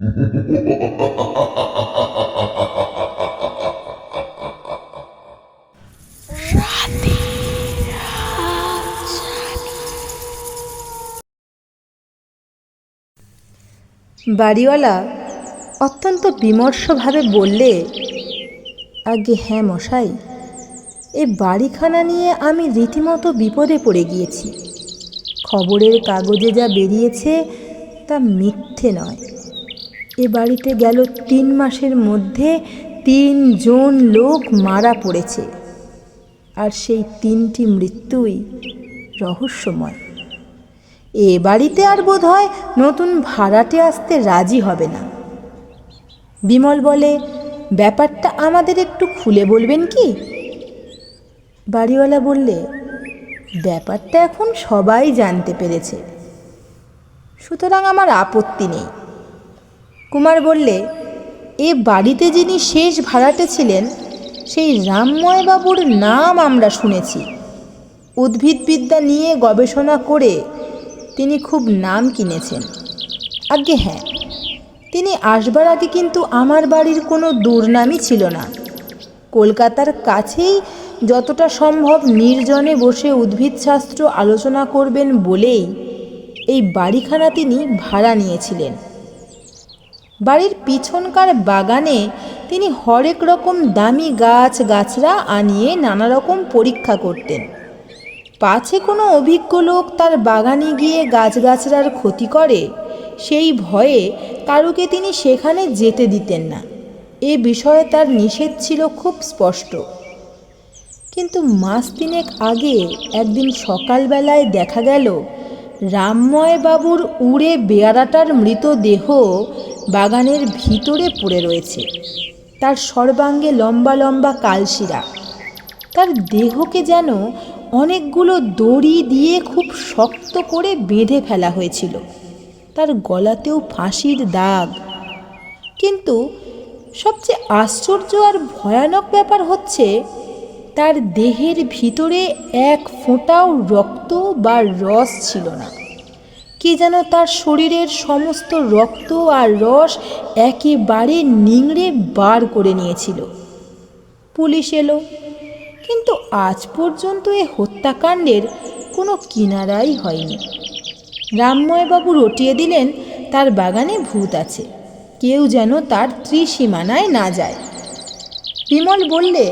বাড়িওয়ালা অত্যন্ত বিমর্ষভাবে বললে, আগে হ্যাঁ মশাই, এ বাড়িখানা নিয়ে আমি রীতিমতো বিপদে পড়ে গিয়েছি। খবরের কাগজে যা বেরিয়েছে তা মিথ্যে নয়। এ বাড়িতে গেল তিন মাসের মধ্যে তিনজন লোক মারা পড়েছে। আর সেই তিনটি মৃত্যুই রহস্যময়। এ বাড়িতে আর বোধ হয় নতুন ভাড়াটে আসতে রাজি হবে না। বিমল বলে, ব্যাপারটা আমাদের একটু খুলে বলবেন কি? বাড়িওয়ালা বললে, ব্যাপারটা এখন সবাই জানতে পেরেছে। সুতরাং আমার আপত্তি নেই। কুমার বললে, এ বাড়িতে যিনি শেষ ভাড়াটে ছিলেন, সেই রামময় বাবুর নাম আমরা শুনেছি। উদ্ভিদবিদ্যা নিয়ে গবেষণা করে তিনি খুব নাম কিনেছেন। আজ্ঞে হ্যাঁ তিনি আসবার আগে কিন্তু আমার বাড়ির কোনো দুর্নামই ছিল না। কলকাতার কাছেই যতটা সম্ভব নির্জনে বসে উদ্ভিদশাস্ত্র আলোচনা করবেন বলেই এই বাড়িখানা তিনি ভাড়া নিয়েছিলেন। বাড়ির পিছনকার বাগানে তিনি হরেক রকম দামি গাছ গাছরা আনিয়ে নানা রকম পরীক্ষা করতেন। পাছে কোনো অভিজ্ঞ লোক তার বাগানে গিয়ে গাছগাছরার ক্ষতি করে, সেই ভয়ে কারুকে তিনি সেখানে যেতে দিতেন না। এ বিষয়ে তার নিষেধ ছিল খুব স্পষ্ট। কিন্তু মাস তিনেক আগে একদিন সকালবেলায় দেখা গেল, রামময় বাবুর উড়ে বেয়ারাটার মৃতদেহ বাগানের ভিতরে পড়ে রয়েছে। তার সর্বাঙ্গে লম্বা লম্বা কালশিরা। তার দেহকে যেন অনেকগুলো দড়ি দিয়ে খুব শক্ত করে বেঁধে ফেলা হয়েছিল। তার গলাতেও ফাঁসির দাগ। কিন্তু সবচেয়ে আশ্চর্য আর ভয়ানক ব্যাপার হচ্ছে, তার দেহের ভিতরে এক ফোঁটাও রক্ত বা রস ছিল না। কি যেন তার শরীরের সমস্ত রক্ত আর রস একেবারে নিংড়ে বার করে নিয়েছিল। পুলিশ এলো, কিন্তু আজ পর্যন্ত এ হত্যাকাণ্ডের কোনো কিনারাই হয়নি। রামময়বাবু রটিয়ে দিলেন, তার বাগানে ভূত আছে, কেউ যেন তার ত্রিসীমানায় না যায়। বিমল বললে,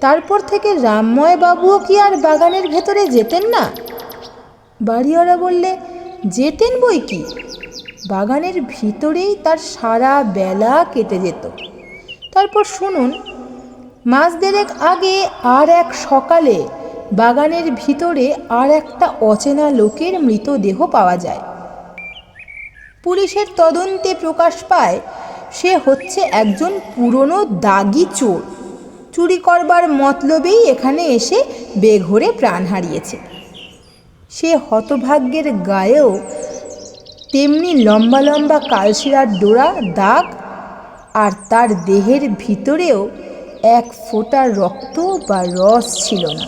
তারপর থেকে রামময় বাবুও কি আর বাগানের ভেতরে যেতেন না? বাড়িওয়ালা বললে যেতেন বই কি? বাগানের ভিতরেই তার সারা বেলা কেটে যেত। তারপর শুনুন, মাস দেড়েক আগে আর এক সকালে বাগানের ভিতরে আর একটা অচেনা লোকের মৃতদেহ পাওয়া যায়। পুলিশের তদন্তে প্রকাশ পায়, সে হচ্ছে একজন পুরনো দাগি চোর। চুরি করবার মতলবেই এখানে এসে বেঘরে প্রাণ হারিয়েছে। সে হতভাগ্যের গায়েও তেমনি লম্বা লম্বা কালশিরার ডোরা, দাগ আর তার দেহের ভিতরেও এক ফোঁটা রক্ত বা রস ছিল না।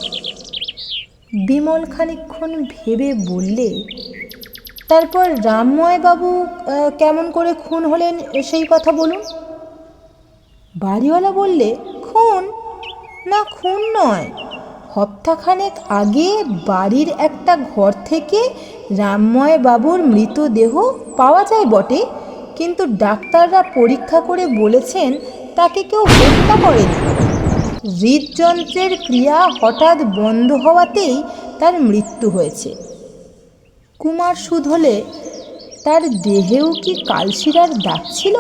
বিমল খানিক্ষণ ভেবে বললে, তারপর রামময় বাবু কেমন করে খুন হলেন সেই কথা বলুন? বাড়িওয়ালা বললে, খুন? না, খুন নয়। হপ্তাখানেক আগে বাড়ির একটা ঘর থেকে রামময় বাবুর মৃতদেহ পাওয়া যায় বটে, কিন্তু ডাক্তাররা পরীক্ষা করে বলেছেন তাকে কেউ হত্যা করেনি। হৃদযন্ত্রের ক্রিয়া হঠাৎ বন্ধ হওয়াতেই তার মৃত্যু হয়েছে। কুমার শুধলে তার দেহেও কি কালশিরার দাগ ছিল?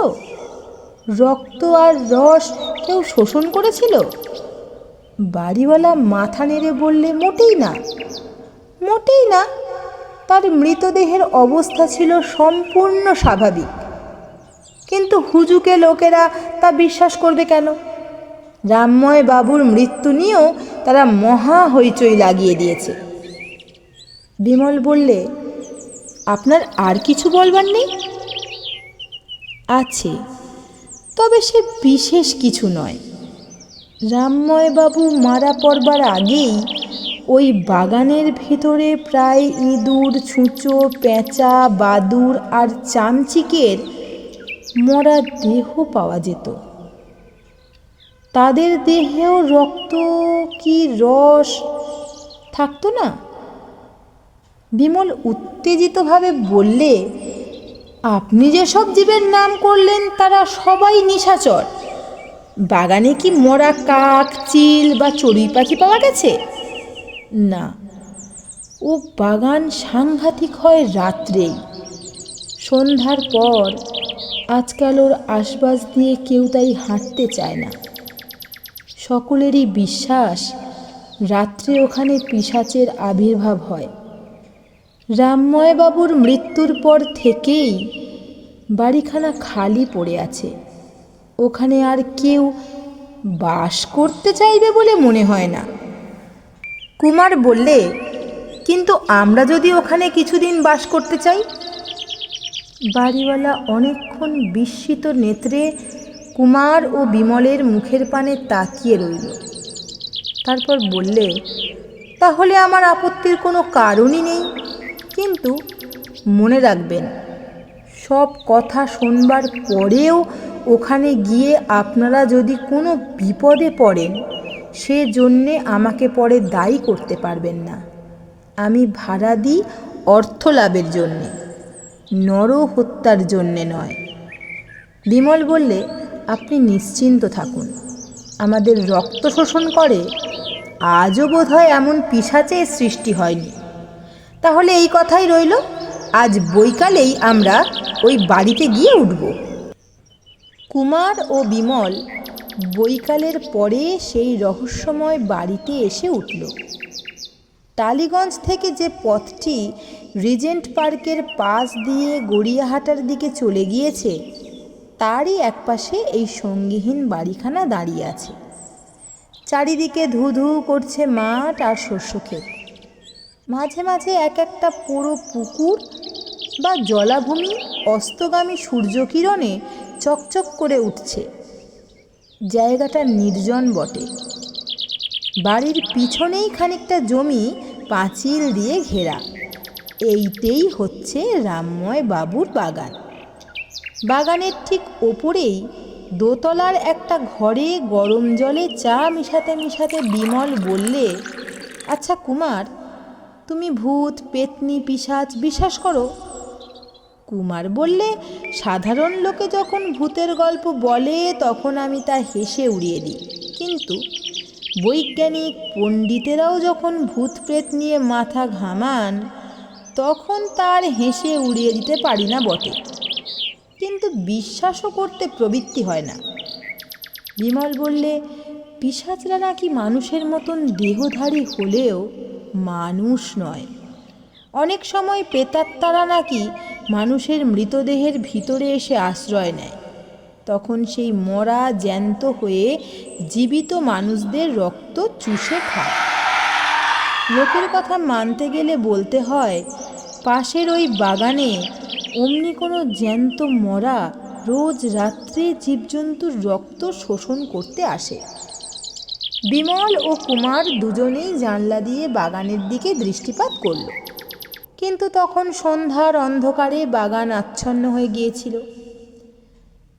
রক্ত আর রস কেউ শোষণ করেছিল? বাড়িওয়ালা মাথা নেড়ে বললে, মোটেই না মোটেই না। তার মৃতদেহের অবস্থা ছিল সম্পূর্ণ স্বাভাবিক। কিন্তু হুজুকে লোকেরা তা বিশ্বাস করবে কেন? রামময় বাবুর মৃত্যু নিয়েও তারা মহা হইচই লাগিয়ে দিয়েছে। বিমল বললে, আপনার আর কিছু বলবার নেই? আছে, তবে সে বিশেষ কিছু নয়। রামময়বাবু মারা পড়বার আগেই ওই বাগানের ভেতরে প্রায় ইঁদুর, ছুঁচো, পেঁচা বাদুর আর চামচিকের মরা দেহ পাওয়া যেত। তাদের দেহেও রক্ত কি রস থাকতো না? বিমল উত্তেজিতভাবে বললে, আপনি যেসব জীবের নাম করলেন তারা সবাই নিশাচর। বাগানে কি মরা কাক, চিল বা চড়ুই পাখি পাওয়া গেছে? না। ও বাগান সাংঘাতিক হয় রাত্রেই। সন্ধ্যার পর আজকাল ওর আশপাশ দিয়ে কেউ তাই হাঁটতে চায় না। সকলেরই বিশ্বাস, রাত্রে ওখানে পিশাচের আবির্ভাব হয়। রামময়বাবুর মৃত্যুর পর থেকেই বাড়িখানা খালি পড়ে আছে। ওখানে আর কেউ বাস করতে চাইবে বলে মনে হয় না। কুমার বললে, কিন্তু আমরা যদি ওখানে কিছুদিন বাস করতে চাই? বাড়িওয়ালা অনেকক্ষণ বিস্মিত নেত্রে কুমার ও বিমলের মুখের পানে তাকিয়ে রইল। তারপর বললে, তাহলে আমার আপত্তির কোনো কারণই নেই। কিন্তু মনে রাখবেন, সব কথা শোনবার পরেও ওখানে গিয়ে আপনারা যদি কোনো বিপদে পড়েন সে জন্যে আমাকে পরে দায়ী করতে পারবেন না। আমি ভাড়া দিই অর্থ লাভের জন্যে নর হত্যার জন্যে নয়। বিমল বললে, আপনি নিশ্চিন্ত থাকুন। আমাদের রক্ত শোষণ করে আজও বোধ হয় এমন পিসাচের সৃষ্টি হয়নি। তাহলে এই কথাই রইল, আজ বৈকালেই আমরা ওই বাড়িতে গিয়ে উঠব। কুমার ও বিমল বৈকালের পরে সেই রহস্যময় বাড়িতে এসে উঠল। টালিগঞ্জ থেকে যে পথটি রিজেন্ট পার্কের পাশ দিয়ে গড়িয়াহাটার দিকে চলে গিয়েছে, তারই একপাশে এই সঙ্গীহীন বাড়িখানা দাঁড়িয়ে আছে। চারিদিকে ধু ধু করছে মাঠ আর শস্যক্ষেত। মাঝে মাঝে এক একটা পুরো পুকুর বা জলাভূমি অস্তগামী সূর্যকিরণে চকচক করে উঠছে। জায়গাটা নির্জন বটে। বাড়ির পিছনেই খানিকটা জমি পাঁচিল দিয়ে ঘেরা। এইটেই হচ্ছে রামময় বাবুর বাগান। বাগানের ঠিক ওপরেই দোতলার একটা ঘরে গরম জলে চা মিশাতে মিশাতে বিমল বললে আচ্ছা কুমার, তুমি ভূত, পেতনি, পিশাচ, বিশ্বাস করো কুমার বললে, সাধারণ লোকে যখন ভূতের গল্প বলে, তখন আমি তা হেসে উড়িয়ে দিই। কিন্তু বৈজ্ঞানিক পণ্ডিতেরাও যখন ভূত প্রেত নিয়ে মাথা ঘামান, তখন তার হেসে উড়িয়ে দিতে পারি না বটে। কিন্তু বিশ্বাসও করতে প্রবৃত্তি হয় না। বিমল বললে পিসাচরা নাকি মানুষের মতন দেহধারী হলেও মানুষ নয়। অনেক সময় প্রেতাত্মারা নাকি মানুষের মৃতদেহের ভিতরে এসে আশ্রয় নেয়। তখন সেই মরা, জ্যান্ত হয়ে জীবিত মানুষদের রক্ত চুষে খায়। লোকের কথা মানতে গেলে বলতে হয়, পাশের ওই বাগানে অমনি কোনো জ্যান্ত মরা রোজ রাত্রে জীবজন্তুর রক্ত শোষণ করতে আসে। বিমল ও কুমার দুজনেই জানলা দিয়ে বাগানের দিকে দৃষ্টিপাত করল। কিন্তু তখন সন্ধ্যার অন্ধকারে বাগান আচ্ছন্ন হয়ে গিয়েছিল।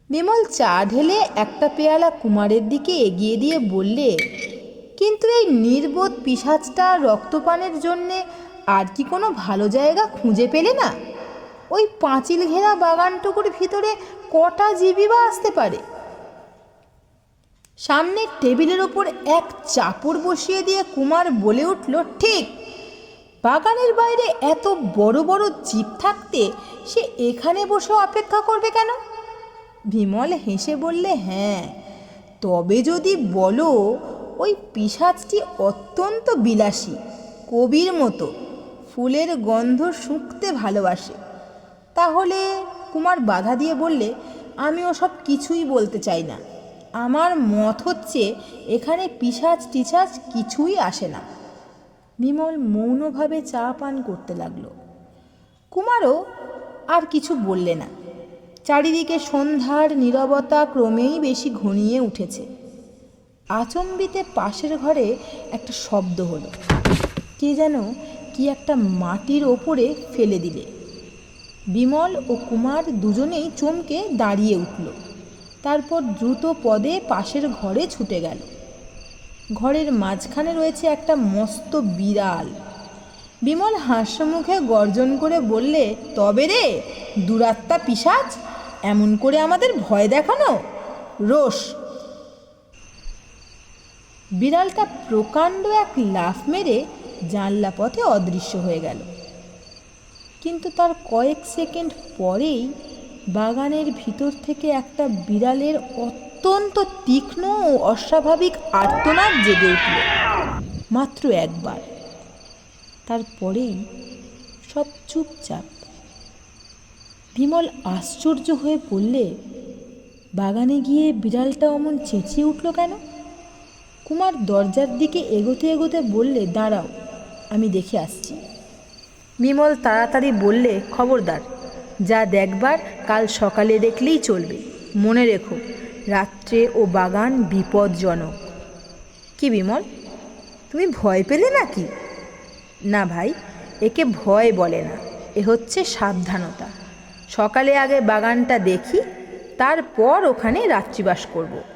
বিমল চা ঢেলে একটা পেয়ালা কুমারের দিকে এগিয়ে দিয়ে বললে, কিন্তু এই নির্বোধ পিসাজটা রক্তপানের জন্যে আর কি কোনো ভালো জায়গা খুঁজে পেলে না? ওই পাঁচিল ঘেরা বাগানটুকুর ভিতরে কটা জীবী বা আসতে পারে? সামনের টেবিলের ওপর এক চাপড় বসিয়ে দিয়ে কুমার বলে উঠল, ঠিক বাগানের বাইরে এত বড় বড় জীব থাকতে সে এখানে বসে অপেক্ষা করবে কেন? বিমল হেসে বললে হ্যাঁ তবে যদি বলো, ওই পিসাজটি অত্যন্ত বিলাসী, কবির মতো, ফুলের গন্ধ শুঁকতে ভালোবাসে। তাহলে কুমার বাধা দিয়ে বললে, আমি ওসব কিছুই বলতে চাই না। আমার মত হচ্ছে, এখানে পিসাজ টিসাজ কিছুই আসে না। বিমল মৌনভাবে চা পান করতে লাগল। কুমারও আর কিছু বললে না। চারিদিকে সন্ধ্যার নীরবতা ক্রমেই বেশি ঘনিয়ে উঠেছে। আচম্বিতে পাশের ঘরে একটা শব্দ হলো। কে যেন কি একটা মাটির ওপরে ফেলে দিলে। বিমল ও কুমার দুজনেই চমকে দাঁড়িয়ে উঠল। তারপর দ্রুত পদে পাশের ঘরে ছুটে গেল। ঘরের মাঝখানে রয়েছে একটা মস্ত বিড়াল। বিমল হাস্যমুখে গর্জন করে বললে, তবে রে, দুরাত্মা পিসাজ এমন করে আমাদের ভয় দেখানো? রোষ বিড়ালটা প্রকাণ্ড এক লাফ মেরে জানলা পথে অদৃশ্য হয়ে গেল। কিন্তু তার কয়েক সেকেন্ড পরেই বাগানের ভিতর থেকে একটা বিড়ালের অত্যন্ত তীক্ষ্ণ ও অস্বাভাবিক আর্তনাদ জেগে উঠল। মাত্র একবার। তারপরেই সব চুপচাপ। বিমল আশ্চর্য হয়ে পড়লে বাগানে গিয়ে বিড়ালটা অমন চেঁচিয়ে উঠল কেন? কুমার দরজার দিকে এগোতে এগোতে বললে, দাঁড়াও, আমি দেখে আসছি। বিমল তাড়াতাড়ি বললে, খবরদার, যা দেখবার কাল সকালে দেখলেই চলবে। মনে রেখো রাত্রে ও বাগান বিপজ্জনক। কি বিমল? তুমি ভয় পেলে নাকি? না ভাই, একে ভয় বলে না। এ হচ্ছে সাবধানতা। সকালে আগে বাগানটা দেখি, তারপর ওখানে রাত্রিবাস করব।